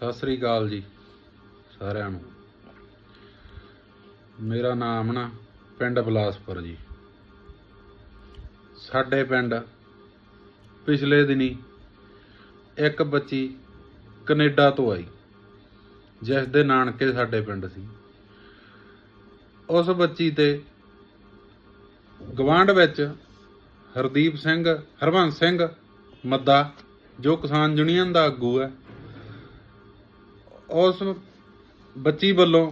ਸਤਿ ਸ੍ਰੀ ਅਕਾਲ ਜੀ ਸਾਰਿਆਂ ਨੂੰ। ਮੇਰਾ ਨਾਮ ਨਾ ਪਿੰਡ ਬਲਾਸਪੁਰ ਜੀ। ਸਾਡੇ ਪਿੰਡ ਪਿਛਲੇ ਦਿਨੀ ਇੱਕ ਬੱਚੀ ਕੈਨੇਡਾ ਤੋਂ ਆਈ, ਜਿਸ ਦੇ ਨਾਨਕੇ ਸਾਡੇ ਪਿੰਡ ਸੀ। ਉਸ ਬੱਚੀ ਤੇ ਗਵਾਂਢ ਵਿੱਚ ਹਰਦੀਪ ਸਿੰਘ ਹਰਵੰਸ ਸਿੰਘ ਮੱਦਾ, ਜੋ ਕਿਸਾਨ ਯੂਨੀਅਨ ਦਾ ਆਗੂ ਹੈ ਉਸ ਬੱਚੀ ਵੱਲੋਂ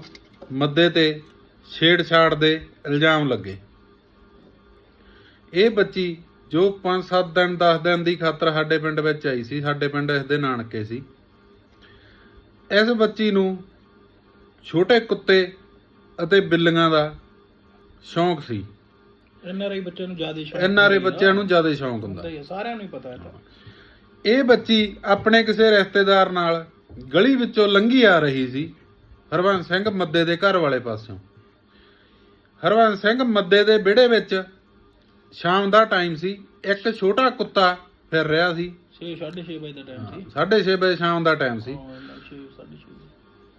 ਮੱਦੇ ਤੇ ਛੇੜਛਾੜ ਦੇ ਇਲਜ਼ਾਮ ਲੱਗੇ। ਇਹ ਬੱਚੀ ਜੋ 5-7 ਦਿਨ 10 ਦਿਨ ਦੀ ਖਾਤਰ ਸਾਡੇ ਪਿੰਡ ਵਿੱਚ ਆਈ ਸੀ ਸਾਡੇ ਪਿੰਡ ਇਸ ਦੇ ਨਾਨਕੇ ਸੀ। ਇਸ ਬੱਚੀ ਨੂੰ ਛੋਟੇ ਕੁੱਤੇ ਅਤੇ ਬਿੱਲੀਆਂ ਦਾ ਸ਼ੌਂਕ ਸੀ। ਐਨਆਰਆਈ ਬੱਚਿਆਂ ਨੂੰ ਜ਼ਿਆਦਾ ਸ਼ੌਕ ਐਨਆਰਏ ਬੱਚਿਆਂ ਨੂੰ ਜ਼ਿਆਦਾ ਸ਼ੌਂਕ ਹੁੰਦਾ। ਸਾਰਿਆਂ ਨੂੰ ਹੀ ਪਤਾ ਹੈ ਇਹ ਬੱਚੀ ਆਪਣੇ ਕਿਸੇ ਰਿਸ਼ਤੇਦਾਰ ਨਾਲ ਗਲੀ ਵਿੱਚੋਂ ਲੰਘੀ ਆ ਰਹੀ ਸੀ ਹਰਵੰਸ ਸਿੰਘ ਮੱਦੇ ਦੇ ਘਰ ਵਾਲੇ ਪਾਸਿਓਂ ਹਰਵੰਸ ਸਿੰਘ ਮੱਦੇ ਦੇ ਵਿਹੜੇ ਵਿੱਚ ਸ਼ਾਮ ਦਾ ਟਾਈਮ ਸੀ ਇੱਕ ਛੋਟਾ ਕੁੱਤਾ ਫਿਰ ਰਿਹਾ ਸੀ। 6 6:30 ਵਜੇ ਦਾ ਟਾਈਮ ਸੀ। 6:30 ਵਜੇ ਸ਼ਾਮ ਦਾ ਟਾਈਮ ਸੀ। ਹਾਂ 6 6:30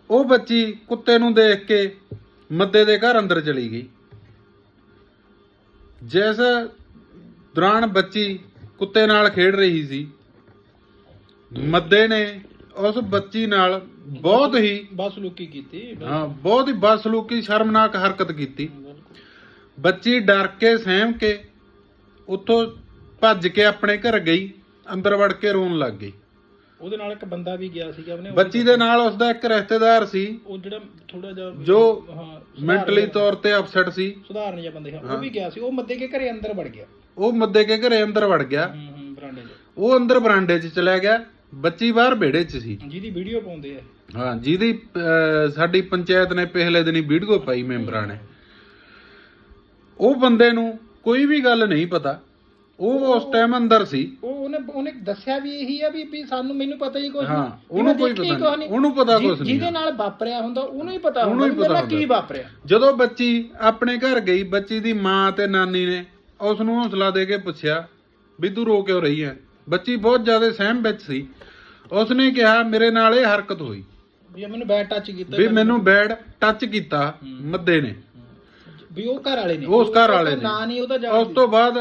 ਉਹ ਬੱਚੀ ਕੁੱਤੇ ਨੂੰ ਦੇਖ ਕੇ ਮੱਦੇ ਦੇ ਘਰ ਅੰਦਰ ਚਲੀ ਗਈ। ਜਿਸ ਦੌਰਾਨ ਬੱਚੀ ਕੁੱਤੇ ਨਾਲ ਖੇਡ ਰਹੀ ਸੀ ਮੱਦੇ ਨੇ ਉਸ ਬੱਚੀ ਨਾਲ ਬਹੁਤ ਹੀ ਬਸ ਲੁਕੀ ਕੀਤੀ ਹਾਂ ਬਹੁਤ ਹੀ ਬਦਸਲੂਕੀ ਸ਼ਰਮਨਾਕ ਹਰਕਤ ਕੀਤੀ। ਬੱਚੀ ਡਰ ਕੇ ਸਹਿਮ ਕੇ ਉੱਥੋਂ ਭੱਜ ਕੇ ਆਪਣੇ ਘਰ ਗਈ ਅੰਦਰ ਵੜ ਕੇ ਰੋਣ ਲੱਗ ਗਈ। ਉਹਦੇ ਨਾਲ ਇੱਕ ਬੰਦਾ ਵੀ ਗਿਆ ਸੀਗਾ ਉਹਨੇ ਬੱਚੀ ਦੇ ਨਾਲ ਉਸ ਦਾ ਇੱਕ ਰਿਸ਼ਤੇਦਾਰ ਸੀ ਉਹ ਜਿਹੜਾ ਥੋੜਾ ਜਿਹਾ ਜੋ ਹਾਂ ਮੈਂਟਲੀ ਤੌਰ ਤੇ ਅਪਸੈਟ ਸੀ। ਸੁਧਾਰਨ ਜਿਹਾ ਬੰਦੇ ਉਹ ਵੀ ਗਿਆ ਸੀ ਉਹ ਮੱਦੇ ਕੇ ਘਰੇ ਅੰਦਰ ਵੜ ਗਿਆ। ਉਹ ਮੱਦੇ ਕੇ ਘਰੇ ਅੰਦਰ ਵੜ ਗਿਆ। ਹੂੰ ਹੂੰ ਬਰਾਂਡੇ 'ਚ। ਉਹ ਅੰਦਰ ਬਰਾਂਡੇ 'ਚ ਚਲਿਆ ਗਿਆ। ਬੱਚੀ ਬਾਹਰ ਵਿਹੜੇ 'ਚ ਸੀ। ਜਿਹਦੀ ਵੀਡੀਓ ਪਾਉਂਦੇ ਆ। ਹਾਂ ਜਿਹਦੀ ਅਹ, ਸਾਡੀ ਪੰਚਾਇਤ ਨੇ ਪਿਛਲੇ ਦਿਨੀ ਵੀਡੀਓ ਪਾਈ ਮੈਂਬਰਾਂ ਨੇ। ਉਹ ਬੰਦੇ ਨੂੰ ਕੋਈ ਵੀ ਗੱਲ ਨਹੀਂ ਪਤਾ। ਉਹ ਉਸ ਟਾਈਮ ਅੰਦਰ ਸੀ। ਉਹ ਉਹਨੇ ਉਹਨੇ ਦੱਸਿਆ ਵੀ ਇਹੀ ਆ ਵੀ ਵੀ ਸਾਨੂੰ ਮੈਨੂੰ ਪਤਾ ਹੀ ਕੁਝ ਹਾਂ, ਉਹਨੂੰ ਕੋਈ ਪਤਾ ਨਹੀਂ। ਉਹਨੂੰ ਪਤਾ ਕੁਛ ਨਹੀਂ। ਜਿਹਦੇ ਨਾਲ ਵਾਪਰਿਆ ਹੁੰਦਾ ਉਹਨੂੰ ਹੀ ਪਤਾ ਉਹਨੂੰ ਹੁੰਦਾ ਹੀ ਵੀ ਮੇਰੇ ਪਤਾ ਨਾਲ ਕੀ ਹੁੰਦਾ। ਵਾਪਰਿਆ। ਜਦੋਂ ਬੱਚੀ ਆਪਣੇ ਘਰ ਗਈ ਬੱਚੀ ਦੀ ਮਾਂ ਤੇ ਨਾਨੀ ਨੇ ਉਸ ਨੂੰ ਹੌਸਲਾ ਦੇ ਕੇ ਪੁੱਛਿਆ ਵੀ ਤੂੰ ਰੋ ਕਿਉਂ ਰਹੀ ਹੈ ਬੱਚੀ ਬਹੁਤ ਜ਼ਿਆਦਾ ਸਹਿਮ ਵਿੱਚ ਸੀ। ਉਸ ਨੇ ਕਿਹਾ ਮੇਰੇ ਨਾਲ ਇਹ ਹਰਕਤ ਹੋਈ। ਵੀ ਮੈਨੂੰ ਬੈਡ ਟੱਚ ਕੀਤਾ ਵੀ ਮੈਨੂੰ ਬੈਡ ਟੱਚ ਕੀਤਾ ਮੱਦੇ ਨੇ। ਵੀ ਉਹ ਘਰ ਵਾਲੇ ਨੇ। ਉਸ ਘਰ ਵਾਲੇ ਨੇ। ਨਾਂ। ਨਹੀਂ ਉਹਦਾ ਉਸ ਜਾਣਦੀ ਤੋਂ ਬਾਅਦ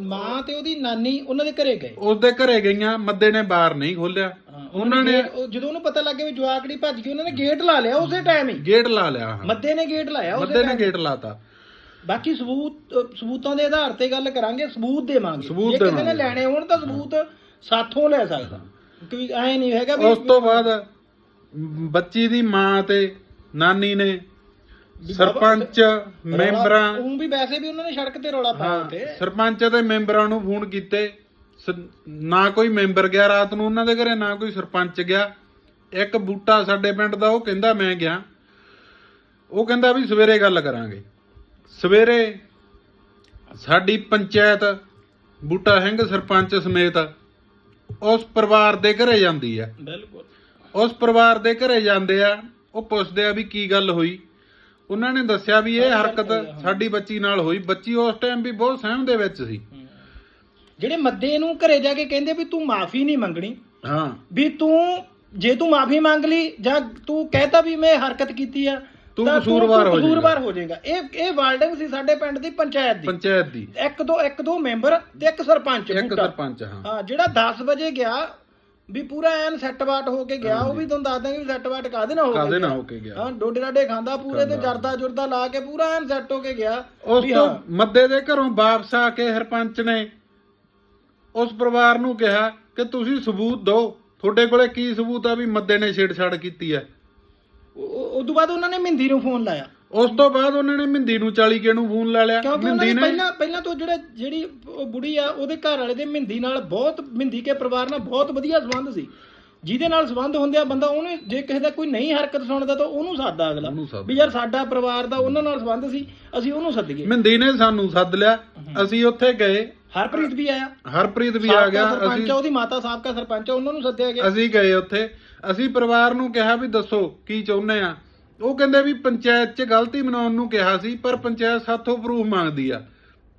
ਮਾਂ- ਤੇ ਉਹਦੀ ਨਾਨੀ ਉਹਨਾਂ ਦੇ ਘਰੇ ਗਏ। ਉਸ ਦੇ ਘਰੇ ਗਈਆਂ ਮੱਦੇ ਨੇ ਬਾਰ ਨਹੀਂ ਖੋਲਿਆ ਉਹਨਾਂ ਨੇ ਜਦੋਂ ਉਹਨੂੰ ਪਤਾ ਲੱਗਿਆ ਵੀ ਜਵਾਕੜੀ ਭੱਜ ਗਈ ਉਹਨਾਂ ਨੇ ਗੇਟ ਲਾ ਲਿਆ ਉਸੇ ਟਾਈਮ ਹੀ। ਗੇਟ ਲਾ ਲਿਆ। ਮੱਦੇ ਨੇ ਗੇਟ ਲਾਇਆ ਉਸੇ ਮੱਦੇ ਨੇ। ਗੇਟ ਲਾਤਾ। ਬਾਕੀ ਸਬੂਤ ਸਬੂਤਾਂ ਦੇ ਆਧਾਰ ਤੇ ਗੱਲ ਕਰਾਂਗੇ ਸਬੂਤ ਦੇਵਾਂਗੇ। ਸਬੂਤ ਜੇ ਕਿਸੇ ਨੇ ਦੇਵਾਂਗੇ। ਲੈਣੇ ਹੋਣ ਤਾਂ ਸਬੂਤ ਸਾਥੋਂ ਲੈ ਸਕਦਾ। ਕਿਉਂਕਿ ਐ ਨਹੀਂ ਹੈਗਾ ਵੀ ਉਸ ਤੋਂ ਬਾਅਦ ਮ, ਬੱਚੀ ਦੀ ਮਾਂ ਤੇ ਨਾਨੀ ਨੇ ਸਰਪੰਚ ਮੈਂਬਰਾਂ ਉਹ ਵੀ ਵੈਸੇ ਵੀ ਉਹਨਾਂ ਨੇ ਸੜਕ ਤੇ ਰੌਲਾ ਪਾਇਆ ਹਾਂ ਉੱਤੇ ਸਰਪੰਚ ਅਤੇ ਮੈਂਬਰਾਂ ਨੂੰ ਫੋਨ ਕੀਤੇ। ਸ- ਨਾ ਕੋਈ ਮੈਂਬਰ ਗਿਆ ਰਾਤ ਨੂੰ ਉਹਨਾਂ ਦੇ ਘਰੇ ਨਾ ਕੋਈ ਸਰਪੰਚ ਗਿਆ। ਇੱਕ ਬੂਟਾ ਸਾਡੇ ਪਿੰਡ ਦਾ ਉਹ ਕਹਿੰਦਾ ਮੈਂ ਗਿਆ। ਉਹ ਕਹਿੰਦਾ ਵੀ ਸਵੇਰੇ ਗੱਲ ਕਰਾਂਗੇ। ਸਵੇਰੇ ਸਾਡੀ ਪੰਚਾਇਤ ਬੂਟਾ ਸਿੰਘ ਸਰਪੰਚ ਸਮੇਤ ਉਸ ਪਰਿਵਾਰ ਦੇ ਘਰੇ ਜਾਂਦੀ ਆ। ਬਿਲਕੁਲ। ਉਸ ਪਰਿਵਾਰ ਦੇ ਘਰੇ ਜਾਂਦੇ ਆ ਉਹ ਪੁੱਛਦੇ ਆ ਵੀ ਕੀ ਗੱਲ ਹੋਈ? ਉਹਨਾਂ ਨੇ ਦੱਸਿਆ ਵੀ ਇਹ ਹਰਕਤ ਸਾਡੀ ਬੱਚੀ ਨਾਲ ਹੋਈ। ਬੱਚੀ ਉਸ ਟਾਈਮ ਵੀ ਬਹੁਤ ਸਹਿਮ ਦੇ ਵਿੱਚ ਸੀ। ਜਿਹੜੇ ਮੱਦੇ ਨੂੰ ਘਰੇ ਜਾ ਕੇ ਕਹਿੰਦੇ ਵੀ ਤੂੰ ਮਾਫੀ ਨਹੀਂ ਮੰਗਣੀ ਹਾਂ। ਵੀ ਤੂੰ ਜੇ ਤੂੰ ਮਾਫੀ ਮੰਗ ਲਈ ਜਾਂ ਤੂੰ ਕਹਿਤਾ ਵੀ ਮੈਂ ਹਰਕਤ ਕੀਤੀ ਆ ਤੂੰ ਕਸੂਰਵਾਰ ਹੋ ਜਾਏਗਾ। ਕਸੂਰਵਾਰ ਹੋ ਜਾਏਗਾ। ਇਹ ਇਹ ਵਾਰਡਿੰਗ ਸੀ ਸਾਡੇ ਪਿੰਡ ਦੀ ਪੰਚਾਇਤ ਦੀ। ਪੰਚਾਇਤ ਦੀ। ਇੱਕ ਦੋ ਇੱਕ ਦੋ ਮੈਂਬਰ ਤੇ ਇੱਕ ਸਰਪੰਚ ਇੱਕ। ਸਰਪੰਚ ਹਾਂ। ਹਾਂ ਜਿਹੜਾ 10 ਵਜੇ ਗਿਆ ਵੀ ਪੂਰਾ ਐਨ ਸੈੱਟ ਬਾਟ ਹੋ ਕੇ ਗਿਆ ਉਹ ਵੀ ਤੁਹਾਨੂੰ ਦੱਸ ਦਾਂਗੇ ਵੀ ਸੈੱਟ ਬਾਟ ਕਾਦੇ ਨਾਲ ਹੋ ਕੇ ਕਾਦੇ ਨਾ। ਹੋ ਕੇ ਗਿਆ? ਹਾਂ ਡੋਡੇ ਰਾਡੇ ਖਾਂਦਾ ਪੂਰੇ ਤੇ ਜਰਦਾ ਜੁਰਦਾ ਲਾ ਕੇ ਪੂਰਾ ਐਨ ਸੈੱਟ ਹੋ ਕੇ ਗਿਆ ਉਸ ਤੋਂ ਮੱਦੇ ਦੇ ਘਰੋਂ ਵਾਪਸ ਆ ਕੇ ਸਰਪੰਚ ਨੇ ਉਸ ਪਰਿਵਾਰ ਨੂੰ ਕਿਹਾ ਕਿ ਤੁਸੀਂ ਸਬੂਤ ਦਿਓ। ਤੁਹਾਡੇ ਕੋਲੇ ਕੀ ਸਬੂਤ ਆ ਵੀ ਮੱਦੇ ਨੇ ਛੇੜਛਾੜ ਕੀਤੀ ਹੈ? ਉਸ ਤੋਂ ਬਾਅਦ ਉਹਨਾਂ ਨੇ ਮਹਿੰਦੀ ਨੂੰ ਫੋਨ ਲਾਇਆ। ਉਸ ਤੋਂ ਬਾਅਦ ਉਹਨਾਂ ਨੇ ਮਹਿੰਦੀ ਨੂੰ 40 ਕੇ ਨੂੰ ਫੋਨ ਲਾ ਲਿਆ। ਕਿਉਂਕਿ ਉਹਨਾਂ ਮਹਿੰਦੀ ਨੇ ਨੇ ਪਹਿਲਾਂ ਪਹਿਲਾਂ ਤੋਂ ਜਿਹੜਾ ਜਿਹੜੀ ਉਹ ਬੁੜੀ ਆ ਉਹਦੇ ਘਰ ਵਾਲੇ ਦੇ ਮਹਿੰਦੀ ਨਾਲ ਬਹੁਤ ਮਹਿੰਦੀ ਕੇ ਪਰਿਵਾਰ ਨਾਲ ਬਹੁਤ ਵਧੀਆ ਸੰਬੰਧ ਸੀ। ਜਿਹਦੇ ਨਾਲ ਸੰਬੰਧ ਹੁੰਦੇ ਆ ਬੰਦਾ ਉਹਨੂੰ ਜੇ ਕਿਸੇ ਦਾ ਕੋਈ ਨਹੀਂ ਹਰਕਤ ਸੁਣਦਾ ਤਾਂ ਉਹਨੂੰ ਸਾਦਾ ਅਗਲਾ। ਉਹਨੂੰ ਸੱਦ ਵੀ ਯਾਰ ਸਾਡਾ ਪਰਿਵਾਰ ਦਾ ਉਹਨਾਂ ਨਾਲ ਸੰਬੰਧ ਸੀ ਅਸੀਂ ਉਹਨੂੰ ਸੱਦੀਏ। ਮਹਿੰਦੀ ਨੇ ਸਾਨੂੰ ਸੱਦ ਲਿਆ। ਅਸੀਂ ਉੱਥੇ ਗਏ। ਹਰਪ੍ਰੀਤ ਵੀ ਆਇਆ। ਹਰਪ੍ਰੀਤ ਵੀ ਆ ਗਿਆ ਸਾਬਕਾ ਸਰਪੰਚ ਅਸੀਂ ਉਹਦੀ ਮਾਤਾ ਸਾਬਕਾ ਸਰਪੰਚ ਆ, ਉਹਨਾਂ ਨੂੰ ਸੱਦਿਆ ਗਿਆ। ਅਸੀਂ ਗਏ ਉੱਥੇ। ਅਸੀਂ ਪਰਿਵਾਰ ਨੂੰ ਕਿਹਾ ਵੀ ਦੱਸੋ ਕੀ ਚਾਹੁੰਦੇ ਆ। ਉਹ ਕਹਿੰਦੇ ਵੀ ਪੰਚਾਇਤ 'ਚ ਗਲਤੀ ਮਨਾਉਣ ਨੂੰ ਕਿਹਾ ਸੀ ਪਰ ਪੰਚਾਇਤ ਸਾਥੋਂ ਪ੍ਰੂਫ ਮੰਗਦੀ ਆ।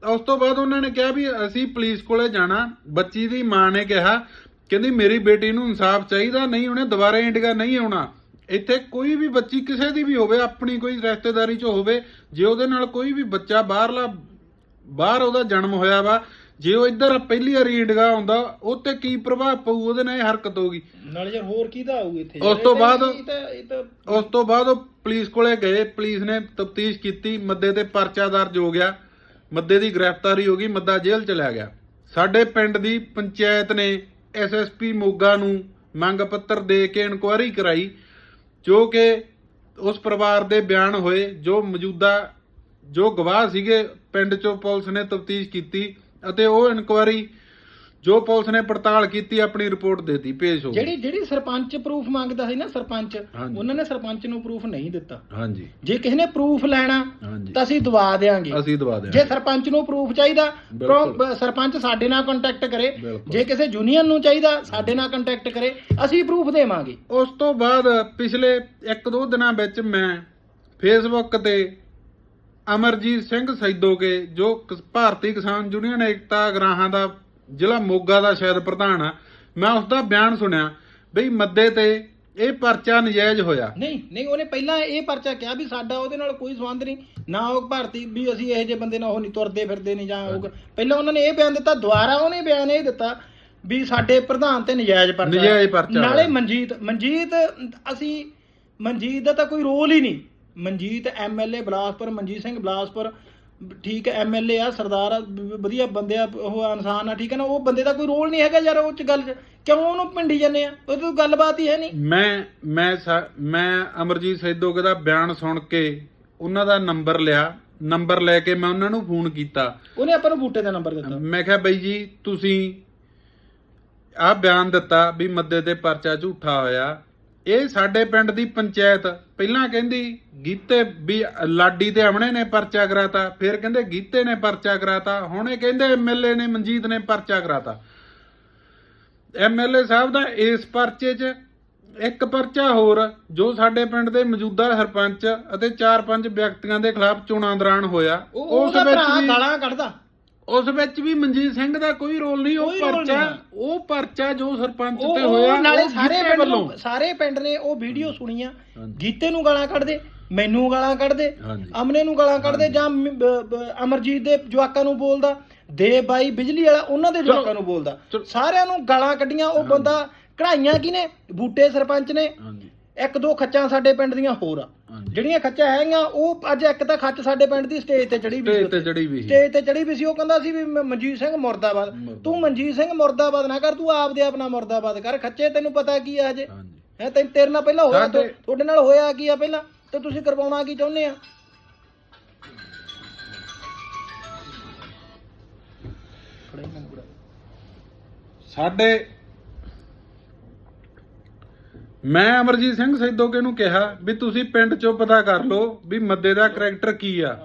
ਉਸ ਤੋਂ ਬਾਅਦ ਉਹਨਾਂ ਨੇ ਕਿਹਾ ਵੀ ਅਸੀਂ ਪੁਲਿਸ ਕੋਲੇ ਜਾਣਾ। ਬੱਚੀ ਦੀ ਮਾਂ ਨੇ ਕਿਹਾ ਕਹਿੰਦੀ ਮੇਰੀ ਬੇਟੀ ਨੂੰ ਇਨਸਾਫ ਚਾਹੀਦਾ ਨਹੀਂ ਉਹਨੇ ਦੁਬਾਰਾ ਇੰਡੀਆ ਨਹੀਂ ਆਉਣਾ। ਇੱਥੇ ਕੋਈ ਵੀ ਬੱਚੀ ਕਿਸੇ ਦੀ ਵੀ ਹੋਵੇ ਆਪਣੀ ਕੋਈ ਰਿਸ਼ਤੇਦਾਰੀ ਚ ਹੋਵੇ ਜੇ ਉਹਦੇ ਨਾਲ ਕੋਈ ਵੀ ਬੱਚਾ ਬਾਹਰਲਾ ਬਾਹਰ ਉਹਦਾ ਜਨਮ ਹੋਇਆ ਵਾ ਜੇ ਉਹ ਇੱਧਰ ਪਹਿਲੀ ਵਾਰੀ ਇੰਡੀਆ ਆਉਂਦਾ ਉਹ ਤੇ ਕੀ ਪ੍ਰਭਾਵ ਪਊ? ਉਹਦੇ ਨਾਲ ਇਹ ਹਰਕਤ ਹੋਊਗੀ ਨਾਲੇ ਯਾਰ ਹੋਰ ਕਿਹਦਾ ਆਊ ਇੱਥੇ? ਉਸ ਤੋਂ ਬਾਅਦ- ਉਸ ਤੋਂ ਬਾਅਦ ਉਹ ਪੁਲਿਸ ਕੋਲੇ ਗਏ। ਪੁਲਿਸ ਨੇ ਤਫਤੀਸ਼ ਕੀਤੀ। ਮੱਦੇ ਤੇ ਪਰਚਾ ਦਰਜ ਹੋ ਗਿਆ। ਮੱਦੇ ਦੀ ਗ੍ਰਿਫਤਾਰੀ ਹੋ ਗਈ। ਮੱਦਾ ਜੇਲ੍ਹ ਚਲਾ ਗਿਆ। ਸਾਡੇ ਪਿੰਡ ਦੀ ਪੰਚਾਇਤ ਨੇ ਐਸਐਸਪੀ ਮੋਗਾ ਨੂੰ ਮੰਗ ਪੱਤਰ ਦੇ ਕੇ ਇਨਕੁਆਇਰੀ ਕਰਾਈ ਜੋ ਕਿ ਉਸ ਪਰਿਵਾਰ ਦੇ ਬਿਆਨ ਹੋਏ। ਜੋ ਮੌਜੂਦਾ ਜੋ ਗਵਾਹ ਸੀਗੇ ਪਿੰਡ ਚੋਂ ਪੁਲਿਸ ਨੇ ਤਫਤੀਸ਼ ਕੀਤੀ। ਅਤੇ ਉਹ ਇਨਕੁਆਇਰੀ ਜੋ ਪੁਲਿਸ ਨੇ ਪੜਤਾਲ ਕੀਤੀ ਆਪਣੀ ਰਿਪੋਰਟ ਦੇਤੀ ਪੇਸ਼ ਹੋ ਗਈ। ਜਿਹੜੀ ਜਿਹੜੀ ਸਰਪੰਚ ਪ੍ਰੂਫ ਮੰਗਦਾ ਸੀ ਨਾ ਸਰਪੰਚ ਹਾਂਜੀ। ਉਹਨਾਂ ਨੇ ਸਰਪੰਚ ਨੂੰ ਪ੍ਰੂਫ ਨਹੀਂ ਦਿੱਤਾ। ਹਾਂਜੀ। ਜੇ ਕਿਸੇ ਨੇ ਪ੍ਰੂਫ ਲੈਣਾ ਹਾਂਜੀ। ਤਾਂ ਅਸੀਂ ਦਵਾ ਦੇਾਂਗੇ ਅਸੀਂ ਦਵਾ ਦਿਆਂ ਜੇ ਸਰਪੰਚ ਨੂੰ ਪ੍ਰੂਫ ਚਾਹੀਦਾ ਬਿਲਕੁਲ। ਪ੍ਰੋ- ਸਰਪੰਚ ਸਾਡੇ ਨਾਲ ਕੰਟੈਕਟ ਕਰੇ। ਬਿਲਕੁਲ। ਜੇ ਕਿਸੇ ਯੂਨੀਅਨ ਨੂੰ ਚਾਹੀਦਾ ਸਾਡੇ ਨਾਲ ਕੰਟੈਕਟ ਕਰੇ। ਅਸੀਂ ਪ੍ਰੂਫ ਦੇਵਾਂਗੇ। ਉਸ ਤੋਂ ਬਾਅਦ ਪਿਛਲੇ 1-2 ਦਿਨਾਂ ਵਿੱਚ ਮੈਂ ਫੇਸਬੁੱਕ ਤੇ ਅਮਰਜੀਤ ਸਿੰਘ ਸੈਦੋਕੇ ਜੋ ਭਾਰਤੀ ਕਿਸਾਨ ਯੂਨੀਅਨ ਏਕਤਾ ਗਰਾਹਾਂ ਦਾ ਜ਼ਿਲ੍ਹਾ ਮੋਗਾ ਦਾ ਸ਼ਾਇਦ ਪ੍ਰਧਾਨ ਆ ਮੈਂ ਉਸ ਦਾ ਬਿਆਨ ਸੁਣਿਆ ਬਈ ਮੱਦੇ ਤੇ ਇਹ ਪਰਚਾ ਨਜਾਇਜ਼ ਹੋਇਆ ਨਹੀਂ ਨਹੀਂ ਉਹਨੇ ਪਹਿਲਾਂ ਇਹ ਪਰਚਾ ਕਿਹਾ ਵੀ ਸਾਡਾ ਉਹਦੇ ਨਾਲ ਕੋਈ ਸੰਬੰਧ ਨਹੀਂ ਨਾ ਉਹ ਭਾਰਤੀ ਵੀ ਅਸੀਂ ਇਹੋ ਜਿਹੇ ਬੰਦੇ ਨਾਲ ਉਹ ਨਹੀਂ ਤੁਰਦੇ ਫਿਰਦੇ ਨਹੀਂ ਜਾਂ ਉਹ ਪਹਿਲਾਂ ਉਹਨਾਂ ਨੇ ਇਹ ਬਿਆਨ ਦਿੱਤਾ ਦੁਬਾਰਾ ਉਹਨੇ ਬਿਆਨ ਇਹ ਦਿੱਤਾ ਵੀ ਸਾਡੇ ਪ੍ਰਧਾਨ ਤੇ ਨਜਾਇਜ਼ ਪਰਚਾ। ਨਜਾਇਜ਼ ਪਰਚਾ ਨਾਲੇ। ਮਨਜੀਤ ਮਨਜੀਤ ਅਸੀਂ ਮਨਜੀਤ ਦਾ ਤਾਂ ਕੋਈ ਰੋਲ ਹੀ ਨਹੀਂ Manjit M L A Bilaspur Manjit Singh Bilaspur ਠੀਕ ਹੈ ਐਮਐਲਏ ਆ ਸਰਦਾਰ ਆ ਵਧੀਆ ਬੰਦੇ ਆ ਉਹ ਇਨਸਾਨ ਆ ਠੀਕ ਹੈ ਨਾ ਉਹ ਬੰਦੇ ਦਾ ਕੋਈ ਰੋਲ ਨਹੀਂ ਹੈਗਾ ਯਾਰ ਉਹ ਚ ਗੱਲ। ਕਿਉਂ ਉਹਨੂੰ ਪਿੰਡੀ ਜਾਂਦੇ ਆ? ਉਹ ਤੋਂ ਗੱਲਬਾਤ ਹੀ ਹੈ ਨਹੀਂ। ਮੈਂ ਮੈਂ ਮੈਂ ਅਮਰਜੀਤ ਸੈਦੋਕੇ ਦਾ ਬਿਆਨ ਸੁਣ ਕੇ ਉਹਨਾਂ ਦਾ ਨੰਬਰ ਲਿਆ। ਨੰਬਰ ਲੈ ਕੇ ਮੈਂ ਉਹਨਾਂ ਨੂੰ ਫੋਨ ਕੀਤਾ। ਉਹਨੇ ਆਪਾਂ ਨੂੰ ਬੂਟੇ ਦਾ ਨੰਬਰ ਦਿੱਤਾ। ਮੈਂ ਕਿਹਾ ਬਈ ਜੀ ਤੁਸੀਂ ਆਹ ਬਿਆਨ ਦਿੱਤਾ ਵੀ ਮੱਦੇ ਤੇ ਪਰਚਾ ਝੂਠਾ ਹੋਇਆ। ਇਹ ਸਾਡੇ ਪਿੰਡ ਦੀ ਪੰਚਾਇਤ ਪਹਿਲਾਂ ਕਹਿੰਦੀ ਗੀਤੇ ਵੀ ਲਾਡੀ ਤੇ ਅਮਣੇ ਨੇ ਪਰਚਾ ਕਰਾਤਾ ਫਿਰ ਕਹਿੰਦੇ ਗੀਤੇ ਨੇ ਪਰਚਾ ਕਰਾਤਾ ਹੁਣ ਇਹ ਕਹਿੰਦੇ ਐਮਐਲਏ ਨੇ ਮਨਜੀਤ ਨੇ ਪਰਚਾ ਕਰਾਤਾ। ਐਮਐਲਏ ਸਾਹਿਬ ਦਾ ਇਸ ਪਰਚੇ 'ਚ ਇੱਕ ਪਰਚਾ ਹੋਰ ਜੋ ਸਾਡੇ ਪਿੰਡ ਦੇ ਮੌਜੂਦਾ ਸਰਪੰਚ ਅਤੇ 4-5 ਵਿਅਕਤੀਆਂ ਦੇ ਖਿਲਾਫ ਚੋਣਾਂ ਦੌਰਾਨ ਹੋਇਆ ਉਹ ਉਹਦਾ ਭਰਾ ਗਾਲਾਂ ਕੱਢਦਾ। ਉਸ ਵਿੱਚ ਵੀ ਮਨਜੀਤ ਸਿੰਘ ਦਾ ਕੋਈ ਰੋਲ ਨਹੀਂ ਉਹ ਕੋਈ ਰੋਲ ਪਰਚਾ। ਉਹ ਪਰਚਾ ਜੋ ਸਰਪੰਚ ਤੇ ਉਹ ਹੋਇਆ ਨਾਲੇ ਉਹ ਸਾਰੇ ਗੀਤੇ ਪਿੰਡ ਵੱਲੋਂ। ਨੂੰ ਸਾਰੇ ਪਿੰਡ ਨੇ ਉਹ ਵੀਡੀਓ ਸੁਣੀਆਂ। ਗੀਤੇ ਨੂੰ ਗਾਲਾਂ ਕੱਢਦੇ ਮੈਨੂੰ ਗਾਲਾਂ ਕੱਢਦੇ ਅਮਨੇ ਨੂੰ ਗਾਲਾਂ ਕੱਢਦੇ ਜਾਂ ਅਮਰਜੀਤ ਦੇ ਜਵਾਕਾਂ ਨੂੰ ਬੋਲਦਾ ਦੇ ਬਾਈ ਬਿਜਲੀ ਵਾਲਾ ਉਹਨਾਂ ਦੇ ਜਵਾਕਾਂ ਨੂੰ ਬੋਲਦਾ। ਸਾਰਿਆਂ ਨੂੰ ਗਾਲਾਂ ਕੱਢੀਆਂ ਉਹ ਬੰਦਾ ਕਢਾਈਆਂ ਕਿਨੇ ਬੂਟੇ ਸਰਪੰਚ ਨੇ। ਇੱਕ ਦੋ ਖੱਚਾਂ ਸਾਡੇ ਪਿੰਡ ਦੀਆਂ ਹੋਰ ਆ। ਜਿਹੜੀਆਂ ਖੱਚਾਂ ਹੈਗੀਆਂ ਉਹ ਅੱਜ ਇੱਕ ਤਾਂ ਖੱਚ ਸਾਡੇ ਪਿੰਡ ਦੀ ਸਟੇਜ ਤੇ ਚੜੀ ਵੀ ਸੀ ਤੇ ਚੜੀ ਵੀ ਸੀ। ਸਟੇਜ ਤੇ ਚੜੀ ਵੀ ਸੀ ਉਹ ਕਹਿੰਦਾ ਸੀ ਵੀ ਮ- ਮਨਜੀਤ ਸਿੰਘ ਮੁਰਦਾਬਾਦ। ਮੁਰਦਾਬਾਦ। ਤੂੰ ਮਨਜੀਤ ਸਿੰਘ ਮੁਰਦਾਬਾਦ ਨਾ ਕਰ ਤੂੰ ਆਪਦੇ ਆਪਣਾ ਮੁਰਦਾਬਾਦ ਕਰ। ਖੱਚੇ ਤੈਨੂੰ ਪਤਾ ਕੀ ਆ ਹਜੇ? ਹਾਂਜੀ। ਹੈ ਤੈਨੂੰ ਤੇਰੇ ਨਾਲ ਪਹਿਲਾਂ ਹੋਇਆ ਸਾਡੇ- ਤੁਹਾਡੇ ਨਾਲ ਹੋਇਆ ਕੀ ਆ ਪਹਿਲਾਂ? ਤੇ ਤੁਸੀਂ ਕਰਵਾਉਣਾ ਕੀ ਚਾਹੁੰਦੇ ਆ? ਸਾਡੇ ਮੈਂ ਅਮਰਜੀਤ ਸਿੰਘ ਸੈਦੋਕੇ ਨੂੰ ਕਿਹਾ ਵੀ ਤੁਸੀਂ ਪਿੰਡ ਚੋਂ ਪਤਾ ਕਰ ਲਓ ਵੀ ਮੱਦੇ ਦਾ ਕਰੈਕਟਰ ਕੀ ਆ।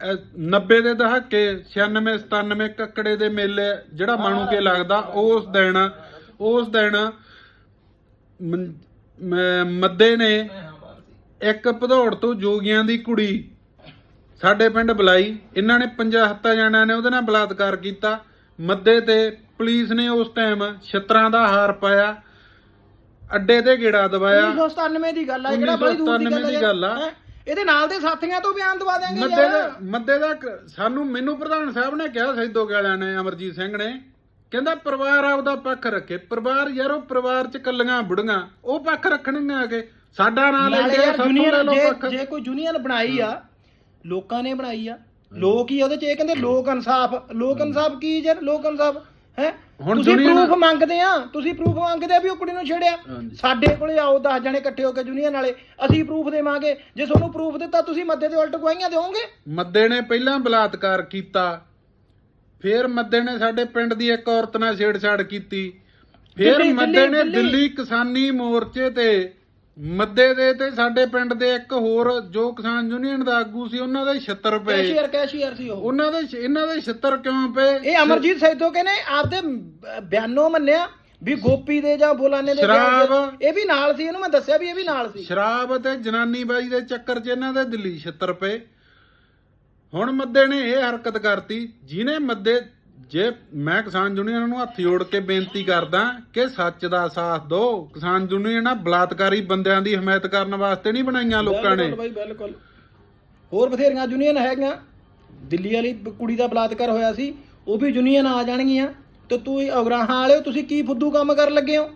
ਇਹ 90 ਦੇ ਦਹਾਕੇ 96 97 ਕੱਕੜੇ ਦੇ ਮੇਲੇ, ਜਿਹੜਾ ਮਾਣੂ ਕੇ ਲੱਗਦਾ, ਉਸ ਦਿਨ ਉਸ ਦਿਨ ਮੱਦੇ ਨੇ ਇੱਕ ਭਦੌੜ ਤੋਂ ਜੋਗੀਆਂ ਦੀ ਕੁੜੀ ਸਾਡੇ ਪਿੰਡ ਬੁਲਾਈ। ਇਹਨਾਂ ਨੇ 50 ਹੱਤਾ ਜਣਿਆਂ ਨੇ ਉਹਦੇ ਨਾਲ ਬਲਾਤਕਾਰ ਕੀਤਾ। ਮੱਦੇ ਤੇ ਪੁਲਿਸ ਨੇ ਉਸ ਟਾਈਮ ਛਤਰਾਂ ਦਾ ਹਾਰ ਪਾਇਆ। ਅੱਡੇ ਤੇ ਗੇੜਾ ਦਵਾਇਆ 1997 ਦੀ ਗੱਲ ਆ ਇਹ ਕਿਹੜਾ ਬੜੀ ਦੂਰ ਦੀ 1997 ਦੀ ਗੱਲ ਆ। ਇਹਦੇ ਨਾਲ ਦੇ ਸਾਥੀਆਂ ਤੋਂ ਬਿਆਨ ਦਵਾ ਦੇਾਂਗੇ ਮੱਦੇ ਦਾ ਮੱਦੇ ਦਾ ਸਾਨੂੰ ਮੈਨੂੰ ਪ੍ਰਧਾਨ ਸਾਹਿਬ ਨੇ ਕਿਹਾ ਸੈਦੋ ਵਾਲਿਆਂ ਨੇ ਅਮਰਜੀਤ ਸਿੰਘ ਨੇ। ਕਹਿੰਦਾ ਪਰਿਵਾਰ ਆਪਦਾ ਪੱਖ ਰੱਖੇ। ਪਰਿਵਾਰ ਯਾਰ ਉਹ ਪਰਿਵਾਰ ਚ ਕੱਲੀਆਂ ਬੁੜੀਆਂ ਉਹ ਪੱਖ ਰੱਖਣਗੀਆਂ ਆ ਕੇ ਸਾਡਾ ਨਾਂ ਲੈ ਨਾਲੇ ਕੇ ਲਓ ਜੇ ਕੋਈ ਯੂਨੀਅਨ ਬਣਾਈ ਆ ਲੋਕਾਂ ਨੇ ਬਣਾਈ ਆ। ਲੋਕ ਹੀ ਉਹਦੇ ਚ ਇਹ ਕਹਿੰਦੇ ਲੋਕ ਇਨਸਾਫ। ਲੋਕ ਇਨਸਾਫ ਕੀ ਯਾਰ ਲੋਕ ਇਨਸਾਫ। ਹੈ? ਹੁਣ ਤੁਸੀਂ ਪ੍ਰੂਫ ਮੰਗਦੇ ਆ ਤੁਸੀਂ ਪ੍ਰੂਫ ਮੰਗਦੇ ਆ ਵੀ ਉਹ ਕੁੜੀ ਨੂੰ ਛੇੜਿਆ। ਹਾਂਜੀ। ਸਾਡੇ ਕੋਲੇ ਆਓ 10 ਜਣੇ ਇਕੱਠੇ ਹੋ ਕੇ ਯੂਨੀਅਨ ਵਾਲੇ ਅਸੀਂ ਪ੍ਰੂਫ ਦੇਵਾਂਗੇ। ਜੇ ਤੁਹਾਨੂੰ ਪ੍ਰੂਫ ਦਿੱਤਾ ਤੁਸੀਂ ਮੱਦੇ ਦੇ ਉਲਟ ਗਵਾਹੀਆਂ ਦਿਓਗੇ? ਮੱਦੇ ਨੇ ਪਹਿਲਾਂ ਬਲਾਤਕਾਰ ਕੀਤਾ ਫਿਰ ਮੱਦੇ ਨੇ ਸਾਡੇ ਪਿੰਡ ਦੀ ਇੱਕ ਔਰਤ ਨਾਲ ਛੇੜਛਾੜ ਕੀਤੀ ਫਿਰ ਦਿੱਲੀ- ਮੱਦੇ ਨੇ ਦਿੱਲੀ- ਦਿੱਲੀ ਕਿਸਾਨੀ ਮੋਰਚੇ ਤੇ ਮੱਦੇ ਦੇ ਤੇ ਸਾਡੇ ਪਿੰਡ ਦੇ ਇੱਕ ਹੋਰ ਜੋ ਕਿਸਾਨ ਯੂਨੀਅਨ ਦਾ ਆਗੂ ਸੀ ਉਹਨਾਂ ਦੇ 76 ਰੁਪਏ ਕੈਸ਼ੀਅਰ ਕੈਸ਼ੀਅਰ ਸੀ ਉਹ। ਉਹਨਾਂ ਦੇ ਇਹਨਾਂ ਦੇ 76 ਕਿਉਂ ਪਏ? ਇਹ ਅਮਰਜੀਤ ਸੈਦੋ ਕਹਿੰਦੇ ਆਪਦੇ ਬਿਆਨੋਂ ਮੰਨਿਆ ਵੀ ਗੋਪੀ ਦੇ ਜਾਂ ਬੋਲਾਨੇ ਦੇ ਸ਼ਰਾਬ। ਇਹ ਵੀ ਨਾਲ ਸੀ ਇਹਨੂੰ ਮੈਂ ਦੱਸਿਆ ਵੀ ਇਹ ਵੀ ਨਾਲ ਸੀ। ਸ਼ਰਾਬ ਅਤੇ ਜਨਾਨੀ ਬਾਈ ਦੇ ਚੱਕਰ 'ਚ ਇਹਨਾਂ ਦੇ ਦਿੱਲੀ 76 ਰੁਪਏ ਹੁਣ ਮੱਦੇ ਨੇ ਇਹ ਹਰਕਤ ਕਰਤੀ ਜਿਹਨੇ ਮੱਦੇ ਜੇ ਮੈਂ ਕਿਸਾਨ ਯੂਨੀਅਨ ਨੂੰ ਹੱਥ ਜੋੜ ਕੇ ਬੇਨਤੀ ਕਰਦਾ ਕਿ ਸੱਚ ਦਾ ਸਾਥ ਦਿਓ। ਕਿਸਾਨ ਯੂਨੀਅਨਾਂ ਬਲਾਤਕਾਰੀ ਬੰਦਿਆਂ ਦੀ ਹਮਾਇਤ ਕਰਨ ਵਾਸਤੇ ਨਹੀਂ ਬਣਾਈਆਂ ਲੋਕਾਂ ਨੇ। ਬਿਲਕੁਲ ਬਾਈ ਬਿਲਕੁਲ। ਹੋਰ ਬਥੇਰੀਆਂ ਯੂਨੀਅਨ ਹੈਗੀਆਂ। ਦਿੱਲੀ ਵਾਲੀ ਕੁੜੀ ਦਾ ਬਲਾਤਕਾਰ ਹੋਇਆ ਸੀ ਉਹ ਵੀ ਯੂਨੀਅਨ ਆ ਜਾਣਗੀਆਂ। ਤੇ ਤੂੰ ਇਹ ਅਗਰਾਹਾਂ ਵਾਲਿਓ ਤੁਸੀਂ ਕੀ ਫੁੱਦੂ ਕੰਮ ਕਰਨ ਲੱਗੇ ਹੋ?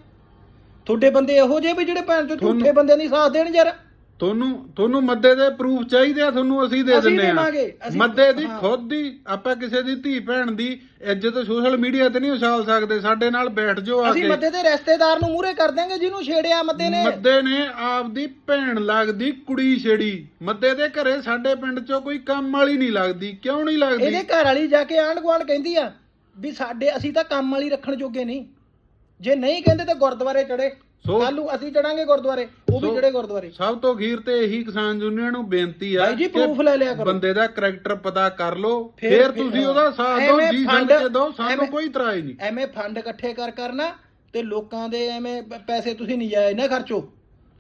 ਤੁਹਾਡੇ ਬੰਦੇ ਇਹੋ ਜਿਹੇ ਵੀ ਜਿਹੜੇ ਭੈਣ ਚੋ ਤੁਹਾਨੂੰ- ਝੂਠੇ ਬੰਦਿਆਂ ਦੀ ਸਾਥ ਦੇਣ ਯਾਰ। ਤੁਹਾਨੂੰ ਤੁਹਾਨੂੰ ਮੱਦੇ ਦੇ ਪ੍ਰੂਫ ਚਾਹੀਦੇ ਆ ਤੁਹਾਨੂੰ ਅਸੀਂ ਦੇ ਅਸੀਂ ਦਿੰਨੇ ਆ। ਦੇਵਾਂਗੇ, ਅਸੀਂ- ਮੱਦੇ ਦੀ ਹਾਂ। ਖੁਦ ਦੀ ਆਪਾਂ ਕਿਸੇ ਦੀ ਧੀ ਭੈਣ ਦੀ ਇੱਜ਼ਤ ਸੋਸ਼ਲ ਮੀਡੀਆ ਤੇ ਨਹੀਂ ਉਛਾਲ ਸਕਦੇ ਸਾਡੇ ਨਾਲ ਬੈਠ ਜਾਓ ਆ ਅਸੀਂ ਕੇ। ਮੱਦੇ ਦੇ ਰਿਸ਼ਤੇਦਾਰ ਨੂੰ ਮੂਹਰੇ ਕਰ ਦਾਂਗੇ ਜਿਹਨੂੰ ਛੇੜਿਆ ਮੱਦੇ ਨੇ। ਮੱਦੇ ਨੇ ਆਪਦੀ ਭੈਣ ਲੱਗਦੀ ਕੁੜੀ ਛੇੜੀ। ਮੱਦੇ ਦੇ ਘਰੇ ਸਾਡੇ ਪਿੰਡ 'ਚੋਂ ਕੋਈ ਕੰਮ ਵਾਲੀ ਨਹੀਂ ਲੱਗਦੀ ਕਿਉਂ ਨਹੀਂ ਲੱਗਦੀ? ਇਹਦੇ ਘਰ ਵਾਲੀ ਜਾ ਕੇ ਆਂਢ ਗੁਆਂਢ ਕਹਿੰਦੀ ਆ ਵੀ ਸਾਡੇ ਅਸੀਂ ਤਾਂ ਕੰਮ ਵਾਲੀ ਰੱਖਣ ਜੋਗੇ ਨਹੀਂ। ਜੇ ਨਹੀਂ ਕਹਿੰਦੇ ਤਾਂ ਗੁਰਦੁਆਰੇ ਚੜੇ ਸੋ- ਕੱਲ ਨੂੰ ਅਸੀਂ ਚੜਾਂਗੇ ਗੁਰਦੁਆਰੇ ਉਹ ਵੀ ਸੋ- ਚੜੇ ਗੁਰਦੁਆਰੇ। ਸਭ ਤੋਂ ਅਖੀਰ ਤੇ ਇਹੀ ਕਿਸਾਨ ਯੂਨੀਅਨ ਨੂੰ ਬੇਨਤੀ ਆ ਬਾਈ ਜੀ, ਕਿ proof ਲੈ ਲਿਆ ਕਰੋ। ਬੰਦੇ ਦਾ ਕਰੈਕਟਰ ਪਤਾ ਕਰ ਲਓ। ਫਿਰ- ਫਿਰ ਫਿਰ- ਤੁਸੀਂ ਉਹਦਾ ਸਾਥ ਦਿਓ ਐਵੇਂ ਜੀ ਫੰਡ- ਕੇ ਦਿਓ ਸਾਨੂੰ ਐਵੇਂ- ਕੋਈ ਇਤਰਾਜ਼ ਨਹੀਂ। ਐਵੇਂ ਫੰਡ ਇਕੱਠੇ ਕਰ ਕਰਨਾ ਤੇ ਲੋਕਾਂ ਦੇ ਐਵੇਂ ਪ- ਪੈਸੇ ਤੁਸੀਂ ਨਜਾਇਜ਼ ਨਾ ਖਰਚੋ।